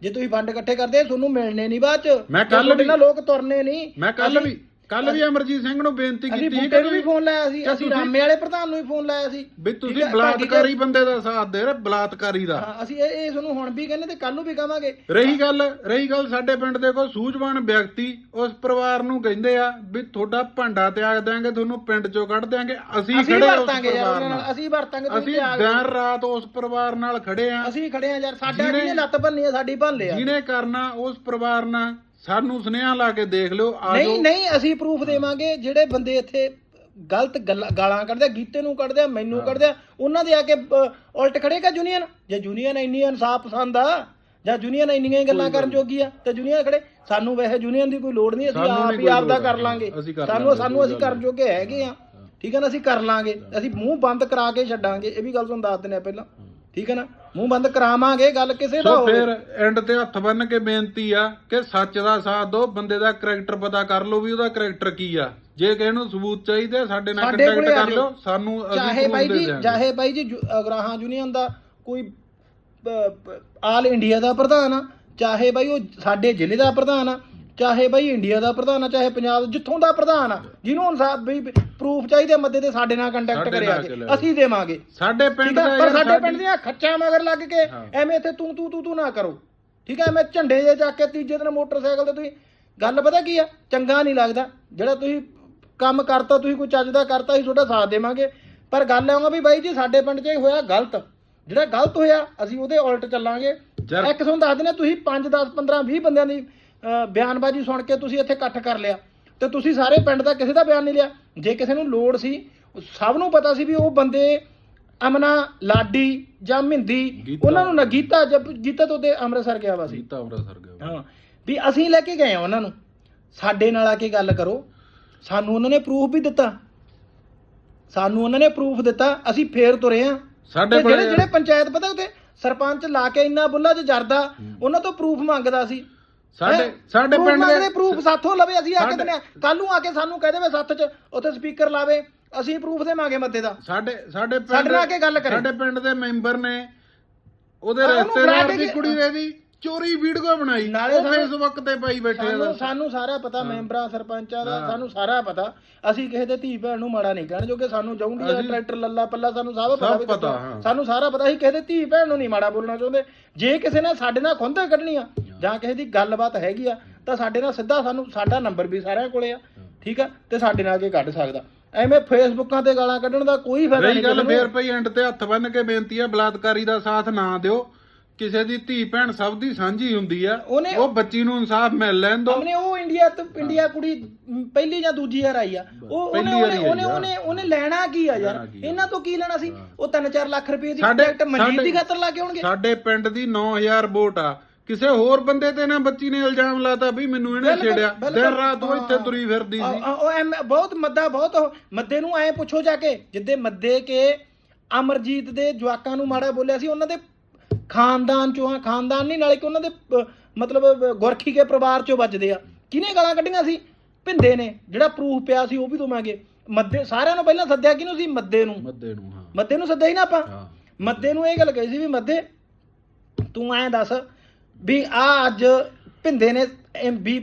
ਜੇ ਤੁਸੀਂ ਫੰਡ ਇਕੱਠੇ ਕਰਦੇ ਤੁਹਾਨੂੰ ਮਿਲਣੇ ਨਹੀਂ ਬਾਅਦ ਚ। ਮੈਂ ਕੱਲ੍ਹ ਵੀ- ਨਾਲ ਲੋਕ ਤੁਰਨੇ ਨਹੀਂ। ਮੈਂ ਕੱਲ ਅਸੀਂ- ਵੀ ਕੱਲ ਵੀ ਅਮਰਜੀਤ ਸਿੰਘ ਨੂੰ ਬੇਨਤੀ ਅਸੀਂ ਕੀਤੀ ਬੂਟੇ ਨੂੰ ਵੀ ਫੋਨ ਲਾਇਆ ਸੀ ਅਸੀਂ ਰਾਮੇ ਵਾਲੇ ਪ੍ਰਧਾਨ ਨੂੰ ਵੀ ਫੋਨ ਲਾਇਆ ਸੀ। ਵੀ ਠੀਕ ਤੁਸੀਂ ਹੈ, ਬਲਾਤਕਾਰੀ ਬੰਦੇ ਦਾ ਸਾਥ ਦੇ ਰਹੇ ਬਲਾਤਕਾਰੀ ਦਾ। ਹਾਂ ਅਸੀਂ ਇਹ ਇਹ ਤੁਹਾਨੂੰ ਹੁਣ ਵੀ ਕਹਿੰਦੇ ਤੇ ਕੱਲ ਨੂੰ ਵੀ ਕਵਾਂਗੇ। ਰਹੀ ਗੱਲ ਰਹੀ ਗੱਲ ਸਾਡੇ ਪਿੰਡ ਦੇ ਕੋਈ ਸੂਝਵਾਨ ਵਿਅਕਤੀ ਉਸ ਪਰਿਵਾਰ ਨੂੰ ਕਹਿੰਦੇ ਆ ਵੀ ਤੁਹਾਡਾ ਭਾਂਡਾ ਤਿਆਗ ਦਿਆਂਗੇ ਤੁਹਾਨੂੰ ਪਿੰਡ ਚੋਂ ਕੱਢ ਦਿਆਂਗੇ। ਅਸੀਂ ਅਸੀਂ ਖੜੇ ਆ ਉਸ ਵਰਤਾਂਗੇ ਯਾਰ ਪਰਿਵਾਰ ਉਹਨਾਂ ਨਾਲ ਨਾਲ। ਅਸੀਂ ਵਰਤਾਂਗੇ ਤੁਸੀਂ ਅਸੀਂ ਤਿਆਗ ਦਿਨ ਰਾਤ ਉਸ ਪਰਿਵਾਰ ਨਾਲ ਖੜੇ ਆ। ਅਸੀਂ ਖੜੇ ਆ ਯਾਰ ਸਾਡਾ ਜਿਹਨੇ- ਜਿਹਨੇ ਲੱਤ ਭੰਨੀ ਆ ਸਾਡੀ ਭੰਨ ਲਿਆ ਜਿਹਨੇ ਕਰਨਾ ਉਸ ਪਰਿਵਾਰ ਨਾਲ ਸਾਨੂੰ ਸੁਨੇਹਾ ਲਾ ਕੇ ਦੇਖ ਲਿਓ ਆ ਨਹੀਂ ਜਾਓ। ਨਹੀਂ ਅਸੀਂ ਪ੍ਰੂਫ ਦੇਵਾਂਗੇ ਜਿਹੜੇ ਬੰਦੇ ਇੱਥੇ ਗਲਤ ਗੱਲਾਂ- ਗਾਲਾਂ ਕੱਢਦੇ ਆ, ਗੀਤੇ ਨੂੰ ਕੱਢਦੇ ਆ, ਮੈਨੂੰ ਕੱਢਦੇ ਆ, ਉਹਨਾਂ ਦੇ ਆ ਕੇ ਅ, ਉਲਟ ਖੜੇਗਾ ਯੂਨੀਅਨ? ਜੇ ਯੂਨੀਅਨ ਇੰਨੀ ਇਨਸਾਫ ਪਸੰਦ ਆ ਜਾਂ ਯੂਨੀਅਨ ਇੰਨੀਆਂ ਹੀ ਗੱਲਾਂ ਕਰਨ ਜੋਗੀ ਆ ਤੇ ਯੂਨੀਅਨ ਖੜੇ ਸਾਨੂੰ ਵੈਸੇ ਯੂਨੀਅਨ ਦੀ ਕੋਈ ਲੋੜ ਨਹੀਂ ਅਸੀਂ ਸਾਨੂੰ ਆਪ ਨਹੀਂ ਹੀ ਕੋਈ ਆਪ ਦਾ ਲੋੜ ਕਰ। ਲਾਂਗੇ। ਅਸੀਂ ਕਰ ਸਾਨੂੰ ਲਾਂਗੇ, ਸਾਨੂੰ ਅਸੀਂ ਕਰਨ ਜੋਗੇ ਹੈਗੇ ਆ। ਠੀਕ ਹੈ ਨਾ ਅਸੀਂ ਕਰ ਲਾਂਗੇ। ਅਸੀਂ ਮੂੰਹ ਬੰਦ ਕਰਾ ਕੇ ਛੱਡਾਂਗੇ। ਇਹ ਵੀ ਗੱਲ ਤੁਹਾਨੂੰ ਦੱਸ ਦਿੰਦੇ ਆ ਪਹਿਲਾਂ। ਠੀਕ ਹੈ ਨਾ? ਮੂੰਹ ਬੰਦ ਕਰਾਵਾਂਗੇ ਗੱਲ ਕਿਸੇ ਦਾ ਸੋ ਹੋਵੇ ਫਿਰ ਐਂਡ ਤੇ ਹੱਥ ਬੰਨ ਕੇ ਬੇਨਤੀ ਆ ਕਿ ਸੱਚ ਦਾ ਸਾਥ ਦਿਓ ਬੰਦੇ ਦਾ ਕਰੈਕਟਰ ਪਤਾ ਕਰ ਲਓ ਵੀ ਉਹਦਾ ਕਰੈਕਟਰ ਕੀ ਆ ਜੇ ਕਿਸੇ ਨੂੰ ਸਬੂਤ ਚਾਹੀਦੇ ਆ, ਸਾਡੇ ਨਾਲ ਸਾਡੇ ਕੰਟੈਕਟ ਆ ਕਰ ਜਾਓ। ਲਿਓ ਸਾਨੂੰ ਅਸੀਂ ਚਾਹੇ ਬਾਈ ਦੇ ਜੀ ਦਿਆਂਗੇ। ਚਾਹੇ ਬਾਈ ਜੀ ਜੁ- ਅਗਰਾਹਾਂ ਯੂਨੀਅਨ ਦਾ ਕੋਈ ਆਲ ਇੰਡੀਆ ਦਾ ਪ੍ਰਧਾਨ ਆ ਚਾਹੇ ਬਾਈ ਉਹ ਸਾਡੇ ਜ਼ਿਲ੍ਹੇ ਦਾ ਪ੍ਰਧਾਨ ਆ ਚਾਹੇ ਬਾਈ ਇੰਡੀਆ ਦਾ ਪ੍ਰਧਾਨ ਆ ਚਾਹੇ ਪੰਜਾਬ ਜਿੱਥੋਂ ਦਾ ਪ੍ਰਧਾਨ ਆ ਜਿਹਨੂੰ ਇਨਸਾਫ ਵੀ ਪ੍ਰੂਫ ਚਾਹੀਦੇ ਮੱਦੇ ਤੇ ਸਾਡੇ ਨਾਲ ਕੰਟੈਕਟ ਸਾਡੇ ਕਰਿਆ ਨਾਲ ਅਸੀਂ ਦੇਵਾਂਗੇ। ਸਾਡੇ ਪਿੰਡ ਠੀਕ ਦਾ ਹੈ ਪਰ ਯਾਰ ਸਾਡੇ ਪਿੰਡ ਦੀਆਂ ਖੱਚਾਂ ਮਗਰ ਲੱਗ ਕੇ ਹਾਂ। ਐਵੇਂ ਇੱਥੇ ਤੂੰ ਤੂੰ ਤੂੰ ਤੂੰ ਨਾ ਕਰੋ। ਠੀਕ ਹੈ ਮੈਂ ਝੰਡੇ ਜੇ ਚੱਕ ਕੇ ਤੀਜੇ ਦਿਨ ਮੋਟਰਸਾਈਕਲ ਤੇ ਤੁਸੀਂ ਗੱਲ ਪਤਾ ਕੀ ਆ? ਚੰਗਾ ਨਹੀਂ ਲੱਗਦਾ। ਜਿਹੜਾ ਤੁਸੀਂ ਕੰਮ ਕਰਤਾ ਤੁਸੀਂ ਕੋਈ ਚੱਜ ਦਾ ਕਰਤਾ ਅਸੀਂ ਤੁਹਾਡਾ ਸਾਥ ਦੇਵਾਂਗੇ। ਪਰ ਗੱਲ ਆਉਂਗਾ ਵੀ ਬਾਈ ਜੀ ਸਾਡੇ ਪਿੰਡ 'ਚ ਇਹ ਹੋਇਆ ਗਲਤ। ਜਿਹੜਾ ਗਲਤ ਹੋਇਆ ਅਸੀਂ ਉਹਦੇ ਉਲਟ ਚੱਲਾਂਗੇ। ਯਾਰ- ਇੱਕ ਤੁਹਾਨੂੰ ਦੱਸ ਦਿੰਦੇ ਤੁਸੀਂ 5 10 15 20 ਬੰਦਿਆਂ ਦੀ ਬਿਆਨਬਾਜ਼ੀ ਸੁਣ ਕੇ ਤੁਸੀਂ ਇੱਥੇ ਇਕੱਠ ਕਰ ਲਿਆ। ਤੇ ਤੁਸੀਂ ਸਾਰੇ ਪਿੰਡ ਦਾ ਕਿਸੇ ਦਾ ਬਿਆਨ ਨਹੀਂ ਲਿਆ। ਜੇ ਕਿਸੇ ਨੂੰ ਲੋੜ ਸੀ ਸਭ ਨੂੰ ਪਤਾ ਸੀ ਵੀ ਉਹ ਬੰਦੇ ਅਮਨਾ ਲਾਡੀ ਜਾਂ ਗੀਤਾ। ਉਹਨਾਂ ਨੂੰ ਨਾ ਗੀਤਾ ਜਬ ਗੀਤਾ ਤੋਂ ਤੇ ਅੰਮ੍ਰਿਤਸਰ ਗਿਆ ਵਾ ਸੀ। ਸੀਤਾ ਅੰਮ੍ਰਿਤਸਰ ਗਿਆ ਹਾਂ ਵੀ ਅਸੀਂ ਲੈ ਕੇ ਗਏ ਆ ਉਹਨਾਂ ਨੂੰ। ਸਾਡੇ ਨਾਲ ਆ ਕੇ ਗੱਲ ਕਰੋ। ਸਾਨੂੰ ਉਹਨਾਂ ਨੇ ਪ੍ਰੂਫ ਵੀ ਦਿੱਤਾ। ਸਾਨੂੰ ਉਹਨਾਂ ਨੇ ਪ੍ਰੂਫ ਦਿੱਤਾ। ਅਸੀਂ ਫੇਰ ਤੁਰੇ ਆ ਸਾਡੇ ਜਿਹੜੇ ਜਿਹੜੇ ਪੰਚਾਇਤ ਪਤਾ ਉਹਦੇ ਸਰਪੰਚ ਲਾ ਕੇ ਇੰਨਾ ਬੁੱਲਾ 'ਚ ਜਰਦਾ ਉਹਨਾਂ ਤੋਂ ਪ੍ਰੂਫ ਮੰਗਦਾ ਸੀ। ਸਾਡੇ ਸਾਡੇ ਪਿੰਡ ਦੇ ਪ੍ਰੂਫ ਸਾਥੋਂ ਲਵੇ ਅਸੀਂ ਆ ਕੇ ਦਿੰਦੇ ਕੱਲ ਨੂੰ ਆ ਕੇ ਸਾਨੂੰ ਕਹਿ ਦੇਵੇ ਸੱਤ 'ਚ ਉੱਥੇ ਸਪੀਕਰ ਲਾਵੇ ਅਸੀਂ ਪ੍ਰੂਫ ਦੇਵਾਂਗੇ ਮੱਦੇ ਦਾ। ਸਾਡੇ ਸਾਡੇ ਪਿੰਡ ਸਾਡੇ ਨਾਲ ਆ ਕੇ ਗੱਲ ਕਰੇ। ਸਾਡੇ ਪਿੰਡ ਦੇ ਮੈਂਬਰ ਨੇ ਉਹਦੇ ਬੁਲਾ ਦੀ ਕੁੜੀ ਦੇ ਦੀ ਚੋਰੀ ਵੀਡੀਓ ਬਣਾਈ। ਨਾਲੇ ਉਹ ਸਾਨੂੰ- ਫੇਸਬੁੱਕ ਤੇ ਪਾਈ ਬੈਠੇ ਆ ਸਾਨੂੰ ਸਾਰਾ ਪਤਾ ਮੈਂਬਰਾਂ ਸਰਪੰਚਾਂ ਦਾ ਹਾਂ। ਸਾਨੂੰ ਸਾਰਾ ਪਤਾ। ਅਸੀਂ ਕਿਸੇ ਦੇ ਧੀ ਭੈਣ ਨੂੰ ਮਾੜਾ ਨਹੀਂ ਕਹਿਣ ਜੋਗੇ ਸਾਨੂੰ ਜਾਉਂਦੀ ਅਸੀਂ- ਟਰੈਕਟਰ ਲੱਲਾ ਪੱਲਾ ਸਾਨੂੰ ਸਭ ਪਤਾ ਸਭ ਵੀ ਪਤਾ, ਕਿੱਦਾਂ। ਹਾਂ। ਸਾਨੂੰ ਸਾਰਾ ਪਤਾ ਅਸੀਂ ਕਿਸੇ ਦੇ ਧੀ ਭੈਣ ਨੂੰ ਨਹੀਂ ਮਾੜਾ ਬੋਲਣਾ ਚਾਹੁੰਦੇ। ਜੇ ਕਿਸੇ ਨੇ ਸਾਡੇ ਨਾਲ ਖੁੰਦੇ ਕੱਢਣੀ ਆ ਜਾਂ ਕਿਸੇ ਦੀ ਗੱਲਬਾਤ ਹੈਗੀ ਆ ਤਾਂ ਸਾਡੇ ਨਾਲ ਸਿੱਧਾ ਸਾਨੂੰ ਸਾਡਾ ਨੰਬਰ ਵੀ ਸਾਰਿਆਂ ਕੋਲੇ ਆ ਠੀਕ ਆ? ਤੇ ਸਾਡੇ ਨਾਲ ਕੇ ਕੱਢ ਸਕਦਾ। ਐਵੇਂ ਫੇਸਬੁੱਕਾਂ ਤੇ ਗਾਲਾਂ ਕੱਢਣ ਦਾ ਕੋਈ ਫਾਇਦਾ ਰਹੀ ਨਹੀਂ ਗੱਲ ਕਿਸੇ ਨੂੰ। ਫੇਰ ਪਈ ਐਂਡ ਤੇ ਹੱਥ ਬੰਨ ਕੇ ਬੇਨਤੀ ਆ ਬਲਾਤਕਾਰੀ ਦਾ ਸਾਥ ਨਾ ਦਿਓ। ਕਿਸੇ ਦੀ ਧੀ ਭੈਣ ਸਭ ਦੀ ਸਾਂਝੀ ਹੁੰਦੀ ਆ ਉਹਨੇ- ਉਹ ਬੱਚੀ ਨੂੰ ਇਨਸਾਫ ਮਿਲ ਲੈਣ ਦੋ। ਉਹਨੇ ਉਹ ਇੰਡੀਆ ਤੋਂ ਇੰਡੀਆ ਕੁੜੀ ਮ, ਪਹਿਲੀ ਜਾਂ ਦੂਜੀ ਵਾਰ ਆਈ ਆ। ਉਹ ਉਹਨੇ ਪਹਿਲੀ ਵਾਰੀ ਉਹਨੇ ਉਹਨੇ ਆਈ ਆ। ਉਹਨੇ ਉਹਨੇ ਲੈਣਾ ਕੀ ਆ ਯਾਰ? ਲੈਣਾ ਕੀ ਆ? ਇਹਨਾਂ ਤੋਂ ਕੀ ਲੈਣਾ ਸੀ? ਉਹ 3-4 ਲੱਖ ਰੁਪਏ ਦੀ ਸਾਡੇ- ਟਿਕਟ ਮਨਜੀਤ ਦੀ ਸਾਡੇ- ਖਾਤਰ ਲਾ ਕੇ ਆਉਣਗੇ। ਸਾਡੇ ਪਿੰਡ ਦੀ 9000 ਵੋਟ ਆ। ਕਿਸੇ ਹੋਰ ਬੰਦੇ ਤੇ ਨਾ ਬੱਚੀ ਨੇ ਇਲਜ਼ਾਮ ਲਾਤਾ ਵੀ ਮੈਨੂੰ ਇਹਨੇ ਬਿਲਕੁਲ, ਛੇੜਿਆ। ਬਿਲਕੁਲ। ਦਿਨ ਰਾਤ ਉਹ ਇੱਥੇ। ਤੁਰੀ ਫਿਰਦੀ ਸੀ। ਉਹ ਐਮ ਬਹੁਤ ਮੱਦਾ ਬਹੁਤ ਉਹ- ਮੱਦੇ ਨੂੰ ਐ ਪੁੱਛੋ ਜਾ ਕੇ ਜਿੱਦੇ ਮੱਦੇ ਕੇ ਅਮਰਜੀਤ ਦੇ ਜਵਾਕਾਂ ਨੂੰ ਮਾੜਾ ਬੋਲਿਆ ਸੀ ਉਹਨਾਂ ਦੇ ਖਾਨਦਾਨ ਚੋਂ ਆ ਖਾਨਦਾਨ ਨਹੀਂ ਨਾਲੇ ਕਿ ਉਹਨਾਂ ਦੇ ਮਤਲਬ ਗੁਰਖੀ ਕੇ ਪਰਿਵਾਰ ਚੋਂ ਵੱਜਦੇ ਆ। ਕਿਹਨੇ ਗਾਲਾਂ ਕੱਢੀਆਂ ਸੀ? ਭਿੰਦੇ ਨੇ ਜਿਹੜਾ ਪ੍ਰੂਫ ਪਿਆ ਸੀ ਉਹ ਵੀ ਦਵਾਂਗੇ ਮੱਦੇ ਸਾਰਿਆਂ ਨੂੰ ਪਹਿਲਾਂ ਸੱਦਿਆ ਕਿਹਨੂੰ ਸੀ? ਮੱਦੇ ਨੂੰ। ਮੱਦੇ ਨੂੰ ਹਾਂ। ਮੱਦੇ ਨੂੰ ਸੱਦਿਆ ਹੀ ਨਾ ਆਪਾਂ? ਮੱਦੇ ਨੂੰ ਇਹ ਗੱਲ ਕਹੀ ਸੀ ਵੀ ਮੱਦੇ ਤੂੰ ਐਂ ਦੱਸ ਵੀ ਆ ਅੱਜ ਭਿੰਦੇ ਨੇ ਐਮ ਵੀ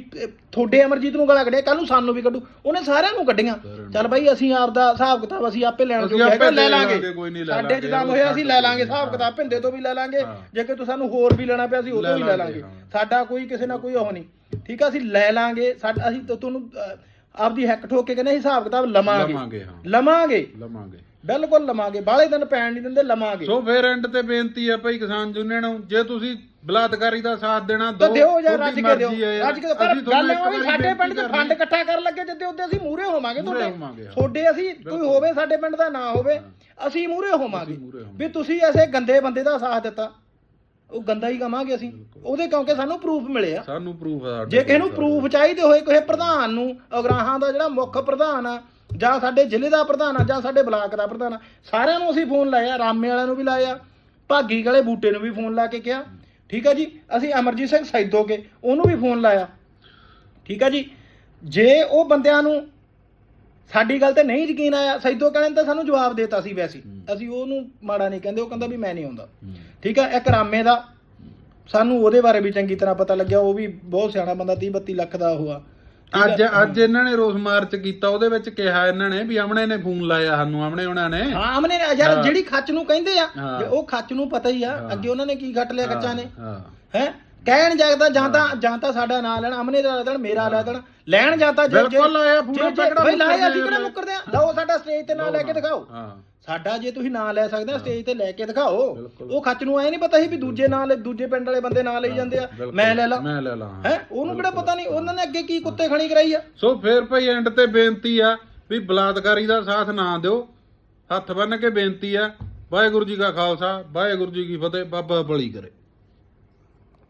ਤੁਹਾਡੇ ਅਮਰਜੀਤ ਨੂੰ ਗਾਲਾਂ ਕੱਢਿਆ ਕੱਲ ਨੂੰ ਸਾਨੂੰ ਵੀ ਕੱਢੂ। ਉਹਨੇ ਸਾਰਿਆਂ ਨੂੰ ਕੱਢੀਆਂ। ਚੱਲ ਬਾਈ ਅਸੀਂ ਆਪ ਦਾ ਹਿਸਾਬ ਕਿਤਾਬ ਅਸੀਂ ਆਪੇ ਲੈਣ ਜੋਗੇ ਹੈਗਾ ਲੈ ਲਾਂਗੇ। ਸਾਡੇ ਚ ਕੰਮ ਹੋਇਆ ਅਸੀਂ ਲੈ ਲਾਂਗੇ ਹਿਸਾਬ। ਕਿਤਾਬ ਭਿੰਦੇ ਤੋਂ ਵੀ ਲੈ ਲਾਂਗੇ। ਜੇ ਕਿ ਤੁਹਾਨੂੰ ਹੋਰ ਵੀ ਲੈਣਾ ਪਿਆ ਅਸੀਂ ਉਹ ਤੋਂ ਵੀ ਲੈ ਲਾਂਗੇ। ਸਾਡਾ ਕੋਈ ਕਿਸੇ ਨਾਲ ਕੋਈ ਉਹ ਨਹੀਂ। ਠੀਕ ਆ ਅਸੀਂ ਲੈ ਲਾਂਗੇ ਸਾਡਾ ਅਸੀਂ ਤਾਂ ਤੁਹਾਨੂੰ ਆਪਦੀ ਹੈਕ ਠੋਕ ਕੇ ਕਹਿੰਦੇ ਹਿਸਾਬ ਕਿਤਾਬ ਲਵਾਂਗੇ। ਲਵਾਂਗੇ। ਲਵਾਂਗੇ। ਬਿਲਕੁਲ ਲਵਾਂਗੇ ਬਾਹਲੇ ਦਿਨ ਪੈਣ ਨਹੀਂ ਦਿੰਦੇ ਲਵਾਂਗੇ। ਸੋ ਫਿਰ ਐਂਡ ਤੇ ਬੇਨਤੀ ਹੈ ਭਾਈ ਕਿਸਾਨ ਯੂਨੀਅਨ ਨੂੰ ਜੇ ਤੁਸੀਂ ਬਲਾਤਕਾਰੀ ਦਾ ਸਾਥ ਦੇਣਾ ਤਾਂ ਦਿਓ ਯਾਰ ਰੱਜ ਕੇ ਦਿਓ। ਰੱਜ ਕੇ ਪਰ ਗੱਲ ਇਹ ਵਾਰੀ ਸਾਡੇ ਪਿੰਡ 'ਚ ਫੰਡ ਇਕੱਠਾ ਕਰਨ ਲੱਗੇ ਜਿੱਦੇ ਉੱਤੇ ਅਸੀਂ ਮੂਹਰੇ ਹੋਵਾਂਗੇ ਤੁਹਾਡੇ। ਤੁਹਾਡੇ ਅਸੀਂ ਕੋਈ ਹੋਵੇ ਸਾਡੇ ਪਿੰਡ ਦਾ ਨਾ ਹੋਵੇ ਅਸੀਂ ਮੂਹਰੇ ਹੋਵਾਂਗੇ। ਵੀ ਤੁਸੀਂ ਐਸੇ ਗੰਦੇ ਬੰਦੇ ਦਾ ਸਾਥ ਦਿੱਤਾ ਉਹ ਗੰਦਾ ਹੀ ਕਵਾਂਗੇ ਅਸੀਂ। ਉਹਦੇ ਕਿਉਂਕਿ ਸਾਨੂੰ ਪ੍ਰੂਫ ਮਿਲੇ ਆ ਸਾਨੂੰ ਪ੍ਰੂਫ ਆ ਜੇ ਕਿਸੇ ਨੂੰ ਪ੍ਰੂਫ ਚਾਹੀਦੇ ਹੋਏ ਕਿਸੇ ਪ੍ਰਧਾਨ ਨੂੰ ਅਗਰਾਹਾਂ ਦਾ ਜਿਹੜਾ ਮੁੱਖ ਪ੍ਰਧਾਨ ਆ ਜਾਂ ਸਾਡੇ ਜ਼ਿਲ੍ਹੇ ਦਾ ਪ੍ਰਧਾਨ ਆ ਜਾਂ ਸਾਡੇ ਬਲਾਕ ਦਾ ਪ੍ਰਧਾਨ ਆ ਸਾਰਿਆਂ ਨੂੰ ਅਸੀਂ ਫੋਨ ਲਾਇਆ ਰਾਮੇ ਵਾਲਿਆਂ ਨੂੰ ਵੀ ਲਾਇਆ ਭਾਗੀ ਵਾਲੇ ਬੂਟੇ ਨੂੰ ਵੀ ਫੋਨ ਲਾ ਕੇ ਕਿਹਾ। ਠੀਕ ਆ ਜੀ ਅਸੀਂ ਅਮਰਜੀਤ ਸਿੰਘ ਸੈਦੋ ਕੇ ਉਹਨੂੰ ਵੀ ਫੋਨ ਲਾਇਆ। ਠੀਕ ਆ ਜੀ ਜੇ ਉਹ ਬੰਦਿਆਂ ਨੂੰ ਸਾਡੀ ਗੱਲ ਤੇ ਨਹੀਂ ਯਕੀਨ ਆਇਆ ਸੈਦੋ ਕਹਿੰਦੇ ਤਾਂ ਸਾਨੂੰ ਜਵਾਬ ਦੇਤਾ ਸੀ ਵੈਸੇ। ਅਸੀਂ ਉਹਨੂੰ ਮਾੜਾ ਨਹੀਂ ਕਹਿੰਦੇ ਉਹ ਕਹਿੰਦਾ ਵੀ ਮੈਂ ਨਹੀਂ ਆਉਂਦਾ। ਠੀਕ ਆ ਇੱਕ ਰਾਮੇ ਦਾ ਸਾਨੂੰ ਉਹਦੇ ਬਾਰੇ ਵੀ ਚੰਗੀ ਤਰ੍ਹਾਂ ਪਤਾ ਲੱਗਿਆ ਉਹ ਵੀ ਬਹੁਤ ਸਿਆਣਾ ਬੰਦਾ 30 32 ਲੱਖ ਦਾ ਹੋਆ ਅੱਜ ਅੱਜ ਇਹਨਾਂ ਨੇ ਰੋਸ ਮਾਰਚ ਕੀਤਾ ਉਹਦੇ ਵਿੱਚ ਕਿਹਾ ਇਹਨਾਂ ਨੇ ਵੀ ਆਮਣੇ ਨੇ ਫੋਨ ਲਾਇਆ ਸਾਨੂੰ ਆਮਣੇ ਉਹਨਾਂ ਨੇ। ਹਾਂ ਆਮਨੇ ਨੇ ਯਾਰ। ਜਿਹੜੀ ਖੱਚ ਨੂੰ ਕਹਿੰਦੇ ਆ ਉਹ ਖੱਚ ਨੂੰ ਪਤਾ ਹੀ ਆ। ਅੱਗੇ ਉਹਨਾਂ ਨੇ ਕੀ ਖੱਟ ਲਿਆ ਕੱਚਾਂ ਨੇ। ਹਾਂ। ਹੈ? ਕਹਿਣ ਜਾਂਦਾ ਜਾਂ ਤਾਂ ਜਾਂ ਤਾਂ ਸਾਡਾ ਨਾਂ ਲੈਣ ਅਮਨੇ ਦਾ ਲੈ ਦੇਣ ਮੇਰਾ ਲੈ ਦੇਣ ਲੈਣ ਜਾਂਦਾ ਜੇ ਬਿਲਕੁਲ ਲਾਇਆ, ਪੂਰਾ ਜੇ- ਜੇ- ਤਕੜਾ ਬਈ ਲਾਇਆ ਅਸੀਂ ਕਿਹੜਾ। ਮੁੱਕਰਦੇ ਆ? ਲਓ ਸਾਡਾ ਸਟੇਜ ਤੇ ਨਾਂ ਲੈ ਕੇ ਦਿਖਾਓ। ਹਾਂ। ਸਾਡਾ ਜੇ ਤੁਸੀਂ ਨਾਂ ਲੈ ਸਕਦੇ ਆ ਸਟੇਜ ਤੇ ਲੈ ਕੇ ਦਿਖਾਓ। ਉਹ ਖੱਚ ਨੂੰ ਐ ਨਹੀਂ ਪਤਾ ਸੀ ਵੀ ਦੂਜੇ ਨਾਂ ਲੈ ਦੂਜੇ ਪਿੰਡ ਵਾਲੇ ਬੰਦੇ ਨਾਂ ਲਈ ਜਾਂਦੇ ਆ। ਮੈਂ ਲੈ ਲਾ। ਮੈਂ ਲੈ ਲਾ ਹਾਂ। ਹੈ? ਉਹਨੂੰ ਕਿਹੜਾ ਪਤਾ ਨਹੀਂ ਉਹਨਾਂ ਨੇ ਅੱਗੇ ਕੀ ਕੁੱਤੇ ਖਣੀ ਕਰਾਈ ਆ। ਸੋ ਫਿਰ ਭਾਈ ਐਂਡ ਤੇ ਬੇਨਤੀ ਆ ਵੀ ਬਲਾਤਕਾਰੀ ਦਾ ਸਾਥ ਨਾ ਦਿਓ। ਹੱਥ ਬੰਨ ਕੇ ਬੇਨਤੀ ਆ ਵਾਹਿਗੁਰੂ ਜੀ ਕਾ ਖਾਲਸਾ ਵਾਹਿਗੁਰੂ ਜੀ ਕੀ ਫਤਿਹ ਬਾਬਾ ਬਲੀ ਕਰੇ।